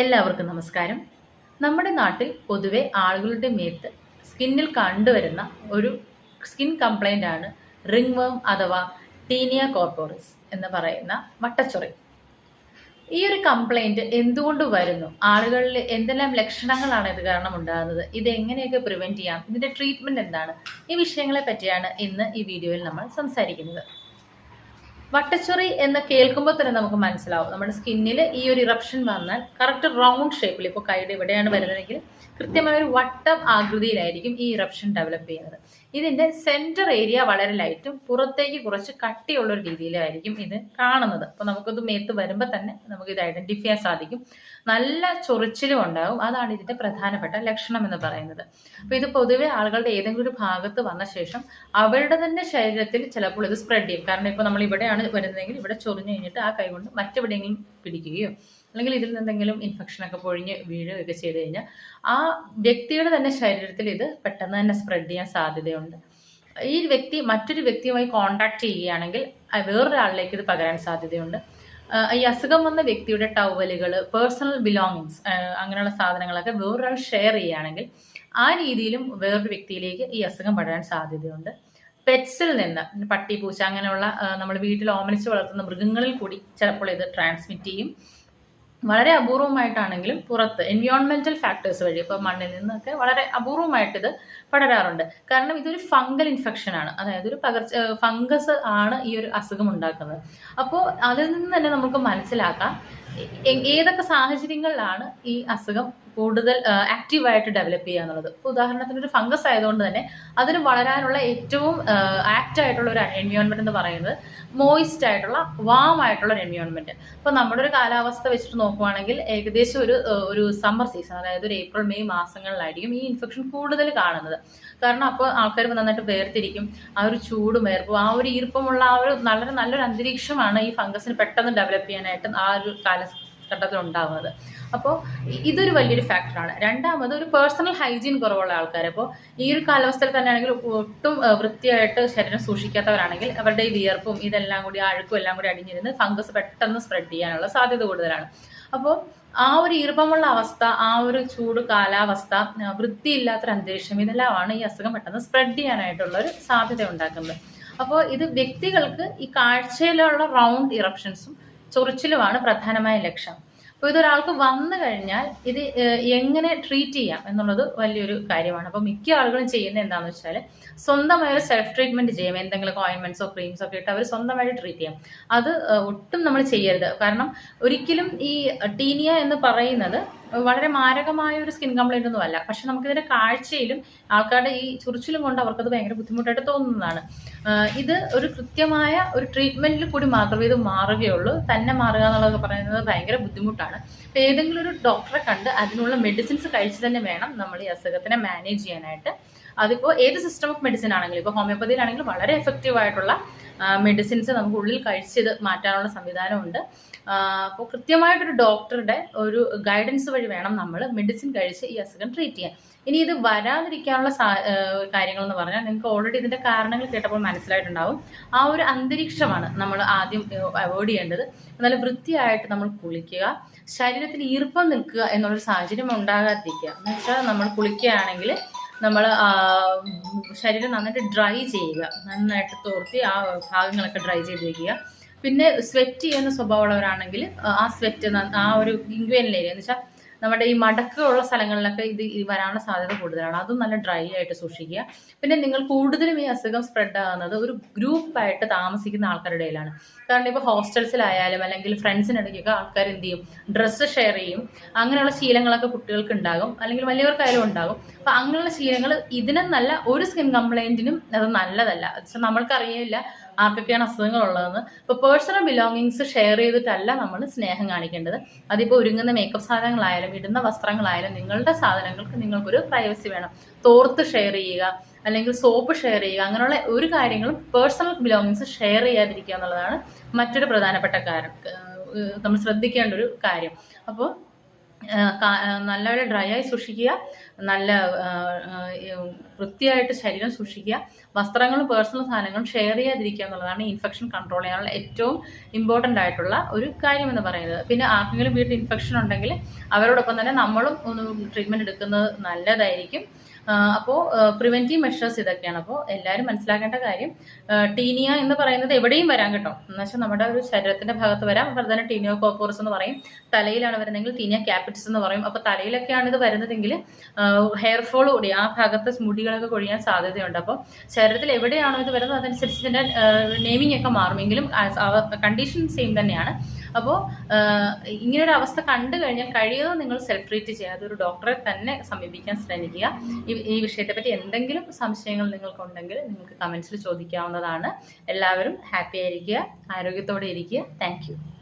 എല്ലാവർക്കും നമസ്കാരം. നമ്മുടെ നാട്ടിൽ പൊതുവെ ആളുകളുടെ മേത്ത് സ്കിന്നിൽ കണ്ടുവരുന്ന ഒരു സ്കിൻ കംപ്ലൈന്റ് ആണ് റിംഗ് വേം അഥവാ ടീനിയ കോർപ്പോറിസ് എന്ന് പറയുന്ന വട്ടച്ചൊറി. ഈ ഒരു കംപ്ലൈന്റ് എന്തുകൊണ്ട് വരുന്നു? ആളുകളിൽ എന്തെല്ലാം ലക്ഷണങ്ങളാണ് ഇത് കാരണം ഉണ്ടാകുന്നത്? ഇത് എങ്ങനെയൊക്കെ പ്രിവെന്റ് ചെയ്യാം? ഇതിന്റെ ട്രീറ്റ്മെന്റ് എന്താണ്? ഈ വിഷയങ്ങളെ പറ്റിയാണ് ഇന്ന് ഈ വീഡിയോയിൽ നമ്മൾ സംസാരിക്കുന്നത്. വട്ടച്ചൊറി എന്ന് കേൾക്കുമ്പോൾ തന്നെ നമുക്ക് മനസ്സിലാവും. നമ്മുടെ സ്കിന്നിൽ ഈ ഒരു ഇറപ്ഷൻ വന്നാൽ കറക്റ്റ് റൗണ്ട് ഷേപ്പിൽ ഇപ്പോൾ കൈയുടെ ഇവിടെയാണ് വരുന്നതെങ്കിൽ കൃത്യമായ ഒരു വട്ടം ആകൃതിയിലായിരിക്കും ഈ ഇറപ്ഷൻ ഡെവലപ്പ് ചെയ്യുന്നത്. ഇതിന്റെ സെന്റർ ഏരിയ വളരെ ലൈറ്റും പുറത്തേക്ക് കുറച്ച് കട്ടിയുള്ള ഒരു രീതിയിലായിരിക്കും ഇത് കാണുന്നത്. അപ്പോൾ നമുക്കത് മേത്ത് വരുമ്പോൾ തന്നെ നമുക്ക് ഇത് ഐഡന്റിഫൈ ചെയ്യാൻ സാധിക്കും. നല്ല ചൊറിച്ചിലും ഉണ്ടാകും അതാണ് ഇതിന്റെ പ്രധാനപ്പെട്ട ലക്ഷണം എന്ന് പറയുന്നത്. അപ്പോൾ ഇത് പൊതുവെ ആളുകളുടെ ഏതെങ്കിലും ഒരു ഭാഗത്ത് വന്ന ശേഷം അവരുടെ തന്നെ ശരീരത്തിൽ ചിലപ്പോൾ ഇത് സ്പ്രെഡ് ചെയ്യും. കാരണം ഇപ്പോൾ നമ്മൾ ഇവിടെയാണ് വരുന്നതെങ്കിൽ ഇവിടെ ചൊറിഞ്ഞു കഴിഞ്ഞിട്ട് ആ കൈ കൊണ്ട് മറ്റെവിടെയെങ്കിലും പിടിക്കുകയോ അല്ലെങ്കിൽ ഇതിൽ നിന്നെങ്കിലും ഇൻഫെക്ഷനൊക്കെ പൊഴിഞ്ഞ് വീഴുകയൊക്കെ ചെയ്ത് കഴിഞ്ഞാൽ ആ വ്യക്തിയുടെ തന്നെ ശരീരത്തിൽ ഇത് പെട്ടെന്ന് തന്നെ സ്പ്രെഡ് ചെയ്യാൻ സാധ്യതയുണ്ട്. ഈ വ്യക്തി മറ്റൊരു വ്യക്തിയുമായി കോണ്ടാക്ട് ചെയ്യുകയാണെങ്കിൽ വേറൊരാളിലേക്ക് ഇത് പകരാൻ സാധ്യതയുണ്ട്. ഈ അസുഖം വന്ന വ്യക്തിയുടെ ടവലുകൾ പേഴ്സണൽ ബിലോങ്ങിങ്സ് അങ്ങനെയുള്ള സാധനങ്ങളൊക്കെ വേറൊരാൾ ഷെയർ ചെയ്യുകയാണെങ്കിൽ ആ രീതിയിലും വേറൊരു വ്യക്തിയിലേക്ക് ഈ അസുഖം പടരാൻ സാധ്യതയുണ്ട്. പെറ്റ്സിൽ നിന്ന് പട്ടി പൂച്ച അങ്ങനെയുള്ള നമ്മൾ വീട്ടിൽ ഓമനിച്ച് വളർത്തുന്ന മൃഗങ്ങളിൽ കൂടി ചിലപ്പോൾ ഇത് ട്രാൻസ്മിറ്റ് ചെയ്യും. വളരെ അപൂർവമായിട്ടാണെങ്കിലും പുറത്ത് എൻവയോൺമെന്റൽ ഫാക്ടേഴ്സ് വഴി ഇപ്പോൾ മണ്ണിൽ നിന്നൊക്കെ വളരെ അപൂർവമായിട്ട് ഇത് പടരാറുണ്ട്. കാരണം ഇതൊരു ഫംഗൽ ഇൻഫെക്ഷൻ ആണ്. അതായത് ഒരു പകർച്ച ഫംഗസ് ആണ് ഈ ഒരു അസുഖം ഉണ്ടാക്കുന്നത്. അപ്പോൾ അതിൽ നിന്ന് തന്നെ നമുക്ക് മനസ്സിലാക്കാം ഏതൊക്കെ സാഹചര്യങ്ങളിലാണ് ഈ അസുഖം കൂടുതൽ ആക്റ്റീവായിട്ട് ഡെവലപ്പ് ചെയ്യുക എന്നുള്ളത്. ഇപ്പോൾ ഉദാഹരണത്തിന് ഒരു ഫംഗസ് ആയതുകൊണ്ട് തന്നെ അതിന് വളരാനുള്ള ഏറ്റവും ആക്റ്റ് ആയിട്ടുള്ള ഒരു എൻവയോൺമെന്റ് എന്ന് പറയുന്നത് മോയിസ്റ്റ് ആയിട്ടുള്ള വാം ആയിട്ടുള്ള ഒരു എൻവയോൺമെന്റ് അപ്പോൾ നമ്മുടെ ഒരു കാലാവസ്ഥ വെച്ചിട്ട് നോക്കുവാണെങ്കിൽ ഏകദേശം ഒരു ഒരു സമ്മർ സീസൺ അതായത് ഒരു ഏപ്രിൽ മെയ് മാസങ്ങളിലായിരിക്കും ഈ ഇൻഫെക്ഷൻ കൂടുതൽ കാണുന്നത്. കാരണം അപ്പോൾ ആൾക്കാർ നന്നായിട്ട് വേർതിരിക്കും ആ ഒരു ചൂടും വേർപ്പും ആ ഒരു ഈർപ്പമുള്ള ആ ഒരു വളരെ നല്ലൊരു അന്തരീക്ഷമാണ് ഈ ഫംഗസിന് പെട്ടെന്ന് ഡെവലപ്പ് ചെയ്യാനായിട്ട് ആ ഒരു കാലഘട്ടത്തിൽ ഉണ്ടാകുന്നത് അപ്പോൾ ഇതൊരു വലിയൊരു ഫാക്ടറാണ്. രണ്ടാമത് ഒരു പേഴ്സണൽ ഹൈജീൻ കുറവുള്ള ആൾക്കാർ അപ്പോൾ ഈ ഒരു കാലാവസ്ഥയിൽ തന്നെയാണെങ്കിൽ ഒട്ടും വൃത്തിയായിട്ട് ശരീരം സൂക്ഷിക്കാത്തവരാണെങ്കിൽ അവരുടെ ഈ വിയർപ്പും ഇതെല്ലാം കൂടി അഴുക്കും എല്ലാം കൂടി അടിഞ്ഞിരുന്ന് ഫംഗസ് പെട്ടെന്ന് സ്പ്രെഡ് ചെയ്യാനുള്ള സാധ്യത കൂടുതലാണ്. അപ്പോൾ ആ ഒരു ഈർപ്പമുള്ള അവസ്ഥ ആ ഒരു ചൂട് കാലാവസ്ഥ വൃത്തിയില്ലാത്തൊരു അന്തരീക്ഷം ഇതെല്ലാമാണ് ഈ അസുഖം പെട്ടെന്ന് സ്പ്രെഡ് ചെയ്യാനായിട്ടുള്ള ഒരു സാധ്യത ഉണ്ടാക്കുന്നത്. അപ്പോൾ ഇത് വ്യക്തികൾക്ക് ഈ കാഴ്ചയിലുള്ള റൗണ്ട് ഇറപ്ഷൻസും ചൊറിച്ചിലുമാണ് പ്രധാനമായ ലക്ഷ്യം. അപ്പോൾ ഇതൊരാൾക്ക് വന്നു കഴിഞ്ഞാൽ ഇത് എങ്ങനെ ട്രീറ്റ് ചെയ്യാം എന്നുള്ളത് വലിയൊരു കാര്യമാണ്. അപ്പോൾ മിക്ക ആളുകളും ചെയ്യുന്നത് എന്താണെന്ന് വെച്ചാൽ സ്വന്തമായ ഒരു സെൽഫ് ട്രീറ്റ്മെന്റ് ചെയ്യും. എന്തെങ്കിലും ഓയിൻമെന്റ്സോ ക്രീംസോ ഒക്കെ ഇട്ട് അവർ സ്വന്തമായിട്ട് ട്രീറ്റ് ചെയ്യാം. അത് ഒട്ടും നമ്മൾ ചെയ്യരുത്. കാരണം ഒരിക്കലും ഈ ടീനിയ എന്ന് പറയുന്നത് വളരെ മാരകമായ ഒരു സ്കിൻ കംപ്ലൈന്റ് ഒന്നും അല്ല. പക്ഷെ നമുക്കിതിന്റെ കാഴ്ചയിലും ആൾക്കാരുടെ ഈ ചുറിച്ചിലും കൊണ്ട് അവർക്കത് ഭയങ്കര ബുദ്ധിമുട്ടായിട്ട് തോന്നുന്നതാണ്. ഇത് ഒരു കൃത്യമായ ഒരു ട്രീറ്റ്മെന്റിൽ കൂടി മാത്രമേ ഇത് മാറുകയുള്ളൂ. തന്നെ മാറുക എന്നുള്ളതൊക്കെ പറയുന്നത് ഭയങ്കര ബുദ്ധിമുട്ടാണ്. അപ്പൊ ഏതെങ്കിലും ഒരു ഡോക്ടറെ കണ്ട് അതിനുള്ള മെഡിസിൻസ് കഴിച്ച് തന്നെ വേണം നമ്മൾ ഈ അസുഖത്തിനെ മാനേജ് ചെയ്യാനായിട്ട്. അതിപ്പോൾ ഏത് സിസ്റ്റം ഓഫ് മെഡിസിൻ ആണെങ്കിലും ഇപ്പോൾ ഹോമിയോപ്പതിയിലാണെങ്കിലും വളരെ എഫക്റ്റീവ് ആയിട്ടുള്ള മെഡിസിൻസ് നമുക്ക് ഉള്ളിൽ കഴിച്ചത് മാറ്റാനുള്ള സംവിധാനമുണ്ട്. അപ്പോൾ കൃത്യമായിട്ടൊരു ഡോക്ടറുടെ ഒരു ഗൈഡൻസ് വഴി വേണം നമ്മൾ മെഡിസിൻ കഴിച്ച് ഈ അസുഖം ട്രീറ്റ് ചെയ്യാൻ. ഇനി ഇത് വരാതിരിക്കാനുള്ള കാര്യങ്ങൾ എന്ന് പറഞ്ഞാൽ നിങ്ങൾക്ക് ഓൾറെഡി ഇതിന്റെ കാരണങ്ങൾ കേട്ടപ്പോൾ മനസ്സിലായിട്ടുണ്ടാവും. ആ ഒരു അന്തരീക്ഷമാണ് നമ്മൾ ആദ്യം അവോയ്ഡ് ചെയ്യേണ്ടത്. നല്ല വൃത്തിയായിട്ട് നമ്മൾ കുളിക്കുക ശരീരത്തിൽ ഈർപ്പം നിൽക്കുക എന്നുള്ളൊരു സാഹചര്യം ഉണ്ടാകാതിരിക്കുക. എന്ന് വെച്ചാൽ നമ്മൾ കുളിക്കുകയാണെങ്കിൽ നമ്മൾ ശരീരം നന്നായിട്ട് ഡ്രൈ ചെയ്യുക. നന്നായിട്ട് തോർത്തി ആ ഭാഗങ്ങളൊക്കെ ഡ്രൈ ചെയ്ത് വയ്ക്കുക പിന്നെ സ്വെറ്റ് ചെയ്യുന്ന സ്വഭാവമുള്ളവരാണെങ്കിൽ ആ സ്വെറ്റ് ആ ഒരു ഇൻഗ്വേനിലേരിയ എന്ന് വെച്ചാൽ നമ്മുടെ ഈ മടക്കുള്ള സ്ഥലങ്ങളിലൊക്കെ ഇത് വരാനുള്ള സാധ്യത കൂടുതലാണ്. അതും നല്ല ഡ്രൈ ആയിട്ട് സൂക്ഷിക്കുക. പിന്നെ നിങ്ങൾ കൂടുതലും ഈ അസുഖം സ്പ്രെഡ് ആകുന്നത് ഒരു ഗ്രൂപ്പായിട്ട് താമസിക്കുന്ന ആൾക്കാരുടെ ഇടയിലാണ്. കാരണം ഇപ്പോൾ ഹോസ്റ്റൽസിലായാലും അല്ലെങ്കിൽ ഫ്രണ്ട്സിനിടയ്ക്കൊക്കെ ആൾക്കാർ എന്ത് ചെയ്യും? ഡ്രസ്സ് ഷെയർ ചെയ്യും. അങ്ങനെയുള്ള ശീലങ്ങളൊക്കെ കുട്ടികൾക്ക് ഉണ്ടാകും. അല്ലെങ്കിൽ വലിയവർക്കായാലും ഉണ്ടാകും. അപ്പം അങ്ങനെയുള്ള ശീലങ്ങൾ ഇതിനും നല്ല ഒരു സ്കിൻ കംപ്ലൈന്റിനും അത് നല്ലതല്ല. നമ്മൾക്കറിയില്ല ആർക്കൊക്കെയാണ് അസുഖങ്ങൾ ഉള്ളതെന്ന് ഇപ്പോൾ പേഴ്സണൽ ബിലോങ്ങിങ്സ് ഷെയർ ചെയ്തിട്ടല്ല നമ്മൾ സ്നേഹം കാണിക്കേണ്ടത്. അതിപ്പോൾ ഒരുങ്ങുന്ന മേക്കപ്പ് സാധനങ്ങളായാലും ഇടുന്ന വസ്ത്രങ്ങളായാലും നിങ്ങളുടെ സാധനങ്ങൾക്ക് നിങ്ങൾക്കൊരു പ്രൈവസി വേണം. തോർത്ത് ഷെയർ ചെയ്യുക അല്ലെങ്കിൽ സോപ്പ് ഷെയർ ചെയ്യുക അങ്ങനെയുള്ള ഒരു കാര്യങ്ങളും പേഴ്സണൽ ബിലോങ്ങിങ്സ് ഷെയർ ചെയ്യാതിരിക്കുക എന്നുള്ളതാണ് മറ്റൊരു പ്രധാനപ്പെട്ട കാര്യം. നമ്മൾ ശ്രദ്ധിക്കേണ്ട ഒരു കാര്യം. അപ്പോൾ നല്ലപോലെ ഡ്രൈ ആയി സൂക്ഷിക്കുക. നല്ല വൃത്തിയായിട്ട് ശരീരം സൂക്ഷിക്കുക. വസ്ത്രങ്ങളും പേഴ്സണൽ സാധനങ്ങളും ഷെയർ ചെയ്യാതിരിക്കുക എന്നുള്ളതാണ് ഇൻഫെക്ഷൻ കൺട്രോൾ ചെയ്യാനുള്ള ഏറ്റവും ഇമ്പോർട്ടന്റ് ആയിട്ടുള്ള ഒരു കാര്യം എന്ന് പറയുന്നത്. പിന്നെ ആർക്കെങ്കിലും വീട്ടിൽ ഇൻഫെക്ഷൻ ഉണ്ടെങ്കിൽ അവരോടൊപ്പം തന്നെ നമ്മളും ഒന്ന് ട്രീറ്റ്മെന്റ് എടുക്കുന്നത് നല്ലതായിരിക്കും. അപ്പോൾ പ്രിവെന്റീവ് മെഷേഴ്സ് ഇതൊക്കെയാണ്. അപ്പോൾ എല്ലാവരും മനസ്സിലാക്കേണ്ട കാര്യം ടീനിയ എന്ന് പറയുന്നത് എവിടെയും വരാം കേട്ടോ. എന്ന് വെച്ചാൽ നമ്മുടെ ഒരു ശരീരത്തിന്റെ ഭാഗത്ത് വരാം. അപ്പോൾ തന്നെ ടീനിയോ കോപ്പോറസ് എന്ന് പറയും. തലയിലാണ് വരുന്നതെങ്കിൽ ടീനിയ ക്യാപിറ്റ്സ് എന്ന് പറയും. അപ്പോൾ തലയിലൊക്കെയാണ് ഇത് വരുന്നതെങ്കിൽ ഹെയർ ഫോൾ കൂടി ആ ഭാഗത്ത് മുടികളൊക്കെ കൊഴിയാൻ സാധ്യതയുണ്ട്. അപ്പോൾ ശരീരത്തിൽ എവിടെയാണോ ഇത് വരുന്നത് അതനുസരിച്ച് ഇതിന്റെ നെയിമിംഗ് ഒക്കെ മാറുമെങ്കിലും കണ്ടീഷൻ സെയിം തന്നെയാണ്. അപ്പോൾ ഇങ്ങനൊരു അവസ്ഥ കണ്ടു കഴിഞ്ഞാൽ കഴിയുന്നത് നിങ്ങൾ സെൽഫ് ട്രീറ്റ് ചെയ്യാതെ ഒരു ഡോക്ടറെ തന്നെ സമീപിക്കാൻ ശ്രമിക്കുക. ഈ ഈ വിഷയത്തെപ്പറ്റി എന്തെങ്കിലും സംശയങ്ങൾ നിങ്ങൾക്കുണ്ടെങ്കിൽ നിങ്ങൾക്ക് കമൻസിൽ ചോദിക്കാവുന്നതാണ്. എല്ലാവരും ഹാപ്പി ആയിരിക്കുക ആരോഗ്യത്തോടെ ഇരിക്കുക. താങ്ക്